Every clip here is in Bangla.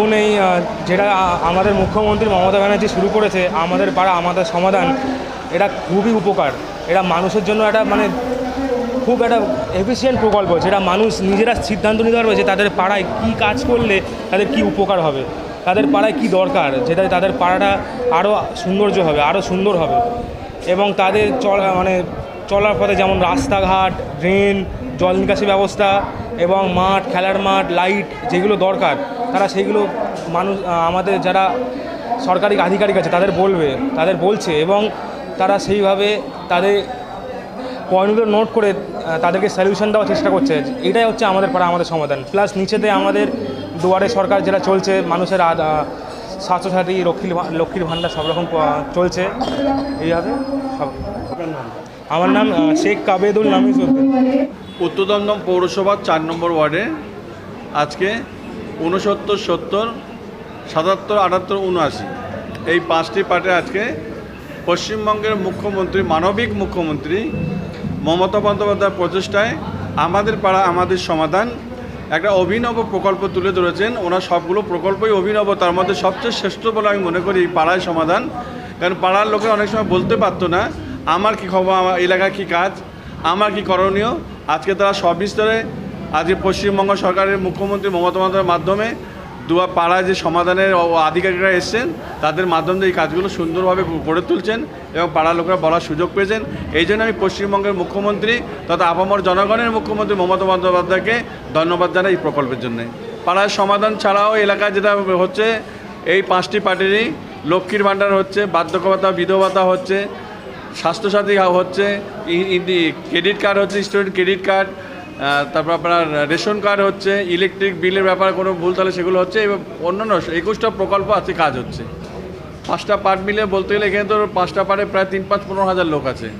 দেখুন এই যেটা আমাদের মুখ্যমন্ত্রী মমতা ব্যানার্জি শুরু করেছে, আমাদের পাড়া, আমাদের সমাধান, এটা খুবই উপকার। এটা মানুষের জন্য একটা মানে খুব একটা এফিসিয়েন্ট প্রকল্প, যেটা মানুষ নিজেরা সিদ্ধান্ত নিতে পারবে যে তাদের পাড়ায় কী কাজ করলে তাদের কী উপকার হবে। তাদের পাড়ায় কী দরকার, যেটা তাদের পাড়াটা আরও সৌন্দর্য হবে আরও সুন্দর হবে। এবং তাদের চল মানে চলার পথে যেমন রাস্তাঘাট, ড্রেন, জল নিকাশি ব্যবস্থা এবং মাঠ, খেলার মাঠ, লাইট, যেগুলো দরকার তারা সেইগুলো মানুষ আমাদের যারা সরকারি আধিকারিক আছে, তাদের বলবে, তাদের বলছে এবং তারা সেইভাবে তাদের পয়েন্টগুলো নোট করে তাদেরকে সলিউশন দেওয়ার চেষ্টা করছে। এটাই হচ্ছে আমাদের পাড়া, আমাদের সমাধান। প্লাস নিচেতে আমাদের দুয়ারে সরকার যেটা চলছে, মানুষের স্বাস্থ্যসাথী, লক্ষ্মীর লক্ষ্মীর ভাণ্ডার সব রকম চলছে। এইভাবে সব। আমার নাম শেখ কাবেদুল উদ্দিন উত্তর দমদম পৌরসভার চার নম্বর ওয়ার্ডে আজকে ঊনসত্তর, সত্তর, সাতাত্তর, আটাত্তর উনআশি এই পাঁচটি পার্টে আজকে পশ্চিমবঙ্গের মুখ্যমন্ত্রী, মানবিক মুখ্যমন্ত্রী মমতা বন্দ্যোপাধ্যায়ের প্রচেষ্টায় আমাদের পাড়া, আমাদের সমাধান একটা অভিনব প্রকল্প তুলে ধরেছেন। ওনার সবগুলো প্রকল্পই অভিনব, তার মধ্যে সবচেয়ে শ্রেষ্ঠ বলে আমি মনে করি পাড়ায় সমাধান। কারণ পাড়ার লোকে অনেক সময় বলতে পারতো না, আমার কি খবর, আমার এলাকায় কী কাজ, আমার কি করণীয়? আজকে তারা সব সবিস্তরে আজকে পশ্চিমবঙ্গ সরকারের মুখ্যমন্ত্রী মমতা বন্দ্যোপাধ্যায়ের মাধ্যমে দুয়া পাড়ায় যে সমাধানের আধিকারিকরা এসছেন, তাদের মাধ্যমে এই কাজগুলো সুন্দরভাবে গড়ে তুলছেন এবং পাড়ার লোকেরা বলার সুযোগ পেয়েছেন। এই জন্য আমি পশ্চিমবঙ্গের মুখ্যমন্ত্রী তথা আপামর জনগণের মুখ্যমন্ত্রী মমতা বন্দ্যোপাধ্যায়কে ধন্যবাদ জানাই এই প্রকল্পের জন্য। পাড়ার সমাধান ছাড়াও এলাকায় যেটা হচ্ছে, এই পাঁচটি পার্টিরই লক্ষ্মীর ভাণ্ডার হচ্ছে বার্ধক্য ভাতা বিধবা ভাতা হচ্ছে স্বাস্থ্যসাথী হচ্ছে ক্রেডিট কার্ড হচ্ছে, স্টুডেন্ট ক্রেডিট কার্ড তারপর আপনার রেশন কার্ড হচ্ছে ইলেকট্রিক বিলের ব্যাপারে কোনো ভুল তাহলে সেগুলো হচ্ছে, এবং অন্যান্য একুশটা প্রকল্প আছে, কাজ হচ্ছে। পাঁচটা পার্ট মিলে বলতে গেলে এখানে তো পাঁচটা পার্টে প্রায় তিন পাঁচ পনেরো হাজার লোক আছে।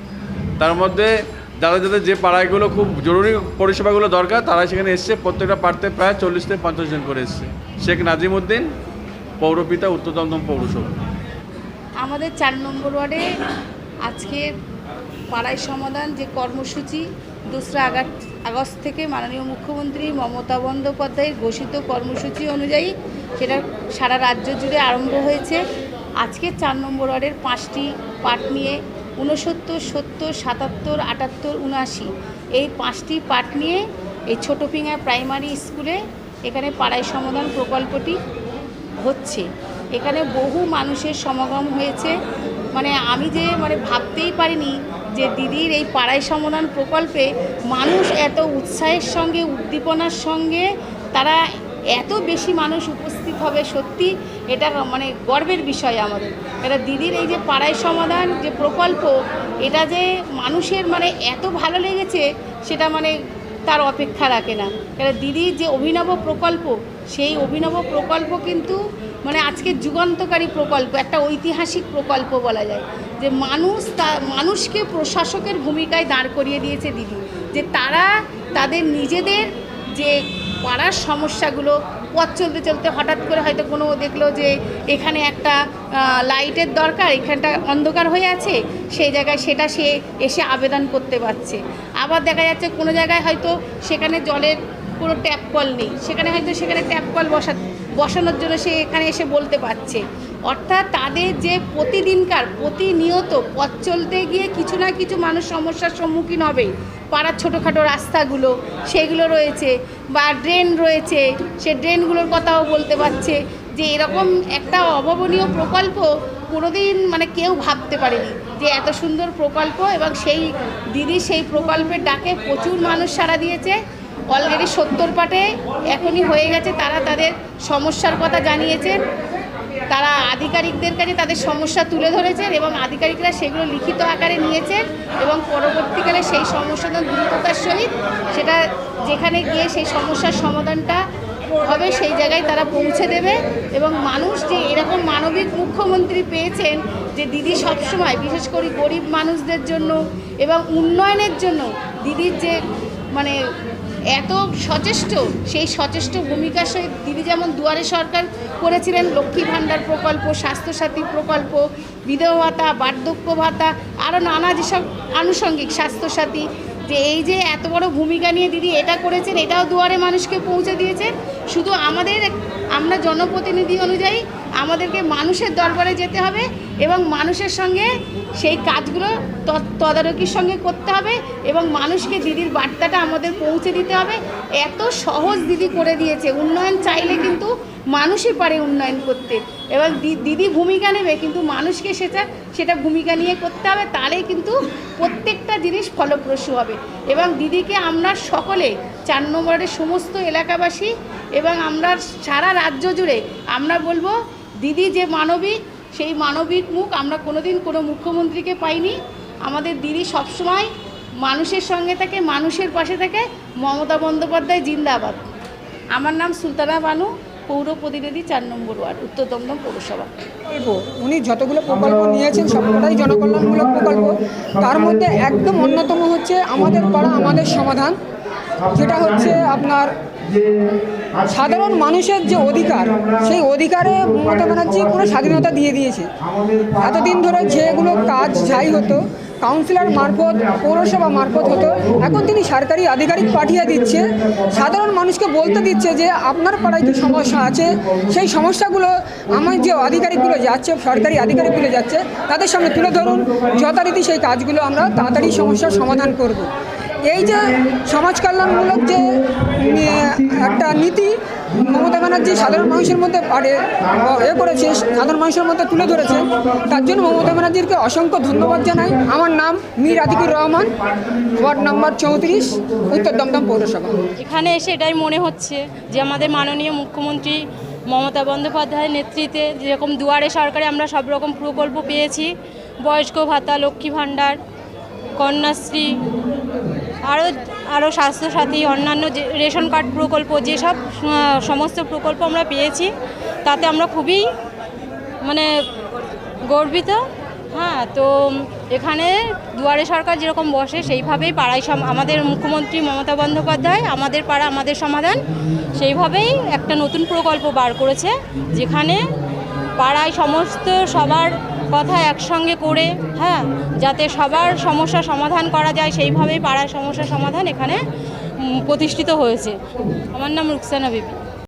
তার মধ্যে যাদের যাদের যে পাড়াগুলো খুব জরুরি পরিষেবাগুলো দরকার তারা সেখানে এসছে। প্রত্যেকটা পার্টে প্রায় চল্লিশ থেকে পঞ্চাশ জন করে এসছে। শেখ নাজিম উদ্দিন পৌরপিতা, উত্তর দমদম পৌরসভা। আমাদের চার নম্বর ওয়ার্ডে আজকে পাড়ায় সমাধান যে কর্মসূচি, দোসরা আগা- আগস্ট থেকে মাননীয় মুখ্যমন্ত্রী মমতা বন্দ্যোপাধ্যায়ের ঘোষিত কর্মসূচি অনুযায়ী সেটা সারা রাজ্য জুড়ে আরম্ভ হয়েছে। আজকে চার নম্বর ওয়ার্ডের পাঁচটি পার্ট নিয়ে ঊনসত্তর, সত্তর, সাতাত্তর, আটাত্তর, উনআশি এই পাঁচটি পার্ট নিয়ে এই ছোটো পিঙা প্রাইমারি স্কুলে এখানে পাড়ায় সমাধান প্রকল্পটি হচ্ছে। এখানে বহু মানুষের সমাগম হয়েছে। মানে আমি যে মানে ভাবতেই পারিনি যে দিদির এই পাড়ায় সমাধান প্রকল্পে মানুষ এত উৎসাহের সঙ্গে, উদ্দীপনার সঙ্গে, তারা এত বেশি মানুষ উপস্থিত হবে, সত্যি এটা মানে গর্বের বিষয় আমাদের। এটা দিদির এই যে পাড়ায় সমাধান যে প্রকল্প, এটা যে মানুষের মানে এত ভালো লেগেছে, সেটা মানে তার অপেক্ষা রাখে না। এটা দিদির যে অভিনব প্রকল্প, সেই অভিনব প্রকল্প কিন্তু মানে আজকে যুগান্তকারী প্রকল্প, একটা ঐতিহাসিক প্রকল্প বলা যায়। যে মানুষ তা, মানুষকে প্রশাসকের ভূমিকায় দাঁড় করিয়ে দিয়েছে দিদি। যে তারা তাদের নিজেদের যে পাড়ার সমস্যাগুলো, পথ চলতে চলতে হঠাৎ করে হয়তো কোনো দেখল যে এখানে একটা লাইটের দরকার, এখানটা অন্ধকার হয়ে আছে, সেই জায়গায় সেটা সে এসে আবেদন করতে পারছে। আবার দেখা যাচ্ছে কোনো জায়গায় হয়তো সেখানে জলের কোনো ট্যাপ কল নেই, সেখানে হয়তো সেখানে ট্যাপ কল বসা, বসানোর জন্য সে এখানে এসে বলতে পারছে। অর্থাৎ তাদের যে প্রতিদিনকার, প্রতিনিয়ত পথ চলতে গিয়ে কিছু না কিছু মানুষ সমস্যার সম্মুখীন হবে। পাড়ার ছোটোখাটো রাস্তাগুলো, সেগুলো রয়েছে বা ড্রেন রয়েছে, সে ড্রেনগুলোর কথাও বলতে পারছে যে এরকম একটা অভাবনীয় প্রকল্প কোনোদিন মানে কেউ ভাবতে পারেনি যে এত সুন্দর প্রকল্প এবং সেই দিদি সেই প্রকল্পের ডাকে প্রচুর মানুষ সাড়া দিয়েছে। অলরেডি সত্তর পাটে এখনই হয়ে গেছে, তারা তাদের সমস্যার কথা জানিয়েছেন। তারা আধিকারিকদের কাছে তাদের সমস্যা তুলে ধরেছেন এবং আধিকারিকরা সেগুলো লিখিত আকারে নিয়েছেন এবং পরবর্তীকালে সেই সমস্যাটা দ্রুততার সহিত সেটা যেখানে গিয়ে সেই সমস্যার সমাধানটা হবে সেই জায়গায় তারা পৌঁছে দেবে এবং মানুষ যে এরকম মানবিক মুখ্যমন্ত্রী পেয়েছেন যে দিদি সবসময়, বিশেষ করে গরিব মানুষদের জন্য এবং উন্নয়নের জন্য দিদির যে মানে এত সচেষ্ট, সেই সচেষ্ট ভূমিকার সহিত দিদি যেমন দুয়ারে সরকার করেছিলেন, লক্ষ্মী ভাণ্ডার প্রকল্প, স্বাস্থ্যসাথী প্রকল্প, বিধবা ভাতা, বার্ধক্য ভাতা আরও নানা যেসব আনুষঙ্গিক স্বাস্থ্যসাথী, যে এই যে এত বড় ভূমিকা নিয়ে দিদি এটা করেছেন, এটাও দুয়ারে মানুষকে পৌঁছে দিয়েছেন। শুধু আমাদের আমরা জনপ্রতিনিধি অনুযায়ী আমাদেরকে মানুষের দরবারে যেতে হবে এবং মানুষের সঙ্গে সেই কাজগুলো তদারকির সঙ্গে করতে হবে এবং মানুষকে দিদির বার্তাটা আমাদের পৌঁছে দিতে হবে। এত সহজ দিদি করে দিয়েছে। উন্নয়ন চাইলে কিন্তু মানুষই পারে উন্নয়ন করতে। এবং দিদি ভূমিকা নেবে, কিন্তু মানুষকে সেটা সেটা ভূমিকা নিয়ে করতে হবে, তাহলেই কিন্তু প্রত্যেকটা জিনিস ফলপ্রসূ হবে। এবং দিদিকে আমরা সকলে, চার নম্বরের সমস্ত এলাকাবাসী এবং আমরা সারা রাজ্য জুড়ে আমরা বলব, দিদি যে মানবিক, সেই মানবিক মুখ আমরা কোনোদিন কোনো মুখ্যমন্ত্রীকে পাইনি। আমাদের দিদি সবসময় মানুষের সঙ্গে থাকে, মানুষের পাশে থাকে। মমতা বন্দ্যোপাধ্যায় জিন্দাবাদ। আমার নাম সুলতানা বানু। পৌর প্রতিনিধি চার নম্বর ওয়ার্ড, উত্তর দমদম পৌরসভা। উনি যতগুলো প্রকল্প নিয়েছেন সবকটাই জনকল্যাণমূলক প্রকল্প। তার মধ্যে একদম অন্যতম হচ্ছে আমাদের পাড়া আমাদের সমাধান। যেটা হচ্ছে আপনার সাধারণ মানুষের যে অধিকার, সেই অধিকারে মমতা ব্যানার্জি পুরো স্বাধীনতা দিয়ে দিয়েছে। এতদিন ধরে যেগুলো কাজ যাই হতো কাউন্সিলর মারফত, পৌরসভা মারফত হতো। এখন তিনি সরকারি আধিকারিক পাঠিয়ে দিচ্ছে। সাধারণ মানুষকে বলতে দিচ্ছে যে, আপনার পাড়ায় যে সমস্যা আছে, সেই সমস্যাগুলো আমার যে আধিকারিকগুলো যাচ্ছে, সরকারি আধিকারিকগুলো যাচ্ছে, তাদের সামনে তুলে ধরুন। যথারীতি সেই কাজগুলো আমরা তাড়াতাড়ি সমস্যার সমাধান করব। এই যে সমাজ কল্যাণমূলক যে একটা নীতি, মমতা ব্যানার্জি সাধারণ মানুষের মধ্যে পারে, এ করেছে, সাধারণ মানুষের মধ্যে তুলে ধরেছে, তার জন্য মমতা ব্যানার্জিকে অসংখ্য ধন্যবাদ জানাই। আমার নাম মীর আতিকুর রহমান, ওয়ার্ড নম্বর চৌত্রিশ, উত্তর দমদম পৌরসভা। এখানে এসে এটাই মনে হচ্ছে যে আমাদের মাননীয় মুখ্যমন্ত্রী মমতা বন্দ্যোপাধ্যায়ের নেতৃত্বে যেরকম দুয়ারে সরকারে আমরা সব রকম প্রকল্প পেয়েছি, বয়স্ক ভাতা, লক্ষ্মী ভাণ্ডার, কন্যাশ্রী আরও আরও স্বাস্থ্যসাথী, অন্যান্য যে রেশন কার্ড প্রকল্প, যেসব সমস্ত প্রকল্প আমরা পেয়েছি, তাতে আমরা খুবই মানে গর্বিত। হ্যাঁ তো এখানে দুয়ারে সরকার যেরকম বসে, সেইভাবেই পাড়ায় আমাদের মুখ্যমন্ত্রী মমতা বন্দ্যোপাধ্যায়, আমাদের পাড়া, আমাদের সমাধান, সেইভাবেই একটা নতুন প্রকল্প বার করেছে, যেখানে পাড়ায় সমস্ত সবার কথা একসঙ্গে করে হ্যাঁ যাতে সবার সমস্যা সমাধান করা যায়, সেইভাবেই পাড়ার সমস্যা সমাধান এখানে প্রতিষ্ঠিত হয়েছে। আমার নাম রুকসানা বিবি।